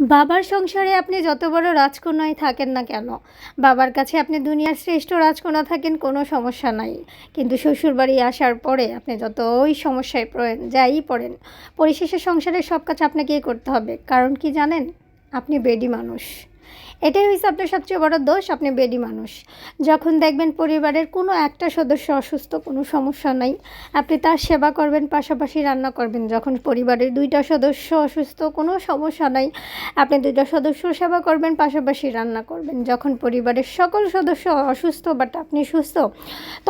বাবার সংসারে আপনি যত বড় রাজকন্যাই থাকেন না কেন? বাবার কাছে আপনি দুনিয়ার শ্রেষ্ঠ রাজকন্যা থাকেন, কোনো সমস্যা নাই। কিন্তু শ্বশুরবাড়ি আসার পরে আপনি যত ওই সমস্যায় পড়েন, যাই পড়েন, পরিশেষে সংসারের সব কাজ আপনাকেই করতে হবে। কারণ কি জানেন? আপনি বেডি মানুষ। এটাই হয়েছে আপনার সবচেয়ে বড় দোষ, আপনি বেডি মানুষ। যখন দেখবেন পরিবারের কোনো একটা সদস্য অসুস্থ, কোনো সমস্যা নাই, আপনি তার সেবা করবেন, পাশাপাশি রান্না করবেন। যখন পরিবারের দুইটা সদস্য অসুস্থ, কোনো সমস্যা নাই, আপনি দুইটা সদস্য সেবা করবেন, পাশাপাশি রান্না করবেন। যখন পরিবারের সকল সদস্য অসুস্থ বাট আপনি সুস্থ,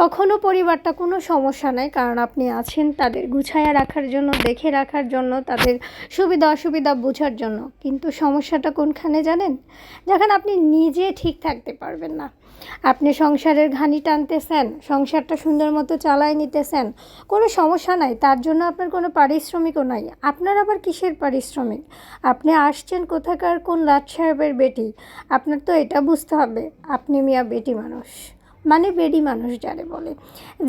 তখনও পরিবারটা কোনো সমস্যা নাই, কারণ আপনি আছেন তাদের গুছায়া রাখার জন্য, দেখে রাখার জন্য, তাদের সুবিধা অসুবিধা বোঝার জন্য। কিন্তু সমস্যাটা কোনখানে জানেন? যখন আপনি নিজে ঠিক থাকতে পারবেন না। আপনি সংসারের ঘানি টানতেছেন, সংসারটা সুন্দর মতো চালায় নিতেছেন, কোনো সমস্যা নাই, তার জন্য আপনার কোনো পারিশ্রমিকও নাই। আপনার আবার কিসের পারিশ্রমিক? আপনি আসছেন কোথাকার কোন রাজ সাহেবের বেটি? আপনার তো এটা বুঝতে হবে, আপনি মিয়া বেটি মানুষ মানে বেডি মানুষ যারে বলে।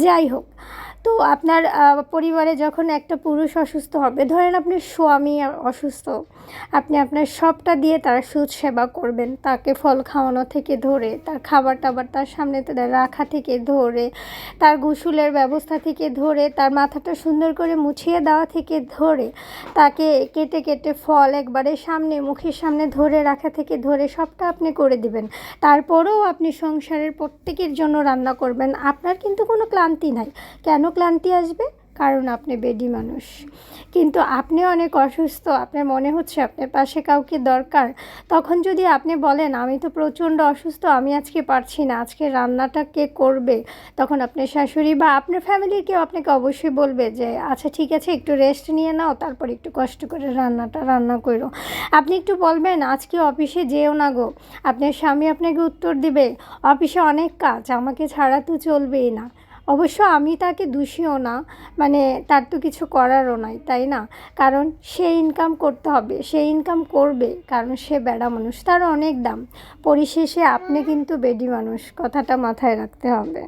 যাই হোক তো আপনার পরিবারে যখন একটা পুরুষ অসুস্থ হবে, ধরেন আপনি স্বামী অসুস্থ, আপনি আপনার সবটা দিয়ে তার সেবা করবেন, তাকে ফল খাওয়ানো থেকে ধরে, তার খাবার টাবার তার সামনে রাখা থেকে ধরে, তার গোসলের ব্যবস্থা থেকে ধরে, তার মাথাটা সুন্দর করে মুছিয়ে দেওয়া থেকে ধরে, তাকে কেটে কেটে ফল একবারে সামনে, মুখের সামনে ধরে রাখা থেকে ধরে সবটা আপনি করে দিবেন। তারপরেও আপনি সংসারের প্রত্যেকের জন্য রান্না করবেন। আপনার কিন্তু কোনো ক্লান্তি নাই। কেন ক্লান্তি আসবে, কারণ আপনি বেডি মানুষ। কিন্তু আপনি অনেক অসুস্থ, আপনার মনে হচ্ছে আপনার পাশে কাউকে দরকার, তখন যদি আপনি বলেন, আমি তো প্রচণ্ড অসুস্থ, আমি আজকে পারছি না, আজকে রান্নাটা কে করবে? তখন আপনার শাশুড়ি বা আপনার ফ্যামিলির কেউ আপনাকে অবশ্যই বলবে যে আচ্ছা ঠিক আছে, একটু রেস্ট নিয়ে নাও, তারপর একটু কষ্ট করে রান্নাটা রান্না করো। আপনি একটু বলবেন, আজকে অফিসে যেও না গো, আপনার স্বামী আপনাকে উত্তর দিবে, অফিসে অনেক কাজ, আমাকে ছাড়া তো চলবেই না। অবশ্য আমি তাকে দোষীও না মানে তার তো কিছু করারও নাই, তাই না? কারণ সে ইনকাম করতে হবে, সে ইনকাম করবে, কারণ সে বেড়া মানুষ, তার অনেক দাম। পরিশেষে আপনি কিন্তু বেডি মানুষ, কথাটা মাথায় রাখতে হবে।